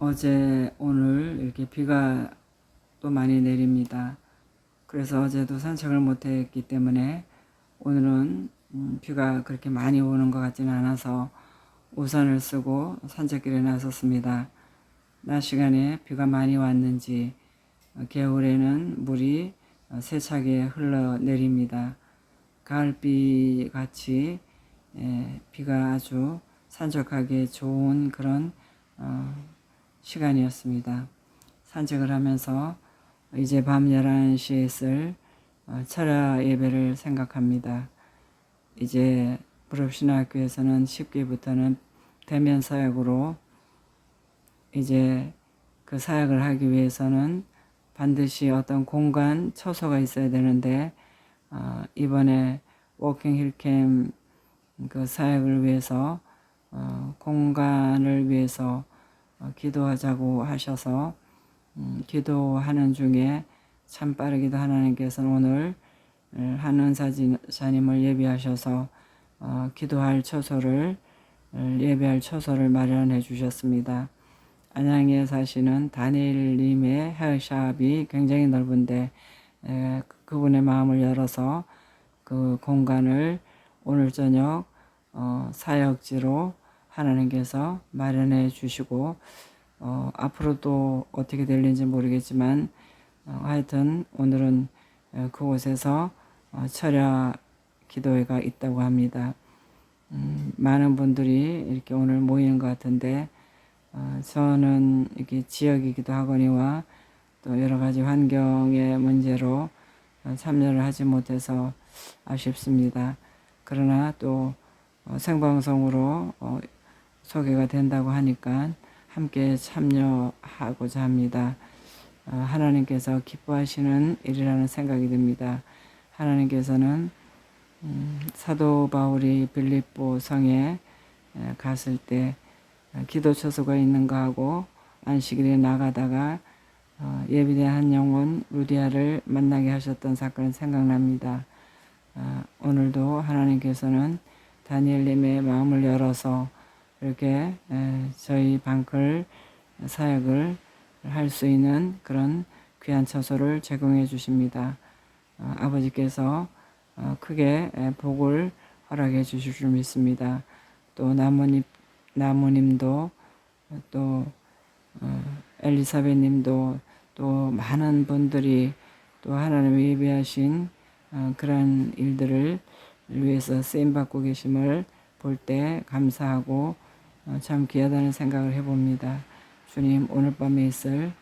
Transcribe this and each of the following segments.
어제 오늘 이렇게 비가 또 많이 내립니다. 그래서 어제도 산책을 못했기 때문에 오늘은 음, 비가 그렇게 많이 오는 것 같지는 않아서 우산을 쓰고 산책길에 나섰습니다. 낮 시간에 비가 많이 왔는지 어, 겨울에는 물이 어, 세차게 흘러내립니다. 가을비 같이 에, 비가 아주 산적하게 좋은 그런 어, 시간이었습니다. 산책을 하면서 이제 밤 11시에 있을 어, 철야 예배를 생각합니다. 이제 불업신학교에서는 10기부터는 대면 사역으로 이제 그 사역을 하기 위해서는 반드시 어떤 공간 처소가 있어야 되는데 어, 이번에 워킹 힐캠 그 사역을 위해서 어, 공간을 위해서 어, 기도하자고 하셔서 음, 기도하는 중에 참 빠르기도 하나님께서는 오늘 어, 한은사님을 예비하셔서 어, 기도할 처소를 어, 예배할 처소를 마련해 주셨습니다. 안양에 사시는 다니엘님의 헤어샵이 굉장히 넓은데 에, 그분의 마음을 열어서 그 공간을 오늘 저녁 어, 사역지로 하나님께서 마련해 주시고 어, 앞으로도 어떻게 될는지 모르겠지만 어, 하여튼 오늘은 어, 그곳에서 어, 철야 기도회가 있다고 합니다. 음, 많은 분들이 이렇게 오늘 모이는 것 같은데 어, 저는 이렇게 지역이기도 하거니와 또 여러 가지 환경의 문제로 어, 참여를 하지 못해서 아쉽습니다. 그러나 또 어, 생방송으로 어, 소개가 된다고 하니까 함께 참여하고자 합니다. 어, 하나님께서 기뻐하시는 일이라는 생각이 듭니다. 하나님께서는 음, 사도 바울이 빌립보 성에 에, 갔을 때 어, 기도 처소가 있는 거하고 안식일에 나가다가 어, 예비된 한 영혼 루디아를 만나게 하셨던 사건이 생각납니다. 어, 오늘도 하나님께서는 다니엘님의 마음을 열어서 이렇게 에, 저희 방클 사역을 할 수 있는 그런 귀한 처소를 제공해 주십니다. 어, 아버지께서 어, 크게 에, 복을 허락해 주실 줄 믿습니다. 또 나무님 나무님도 또 어, 엘리사벳님도 또 많은 분들이 또 하나님 예비하신 어, 그런 일들을 위해서 쓰임 받고 계심을 볼 때 감사하고 어, 참 귀하다는 생각을 해봅니다. 주님 오늘 밤에 있을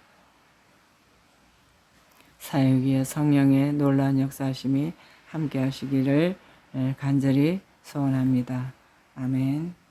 사역의 성령의 놀라운 역사심이 함께 하시기를 에, 간절히 소원합니다. 아멘.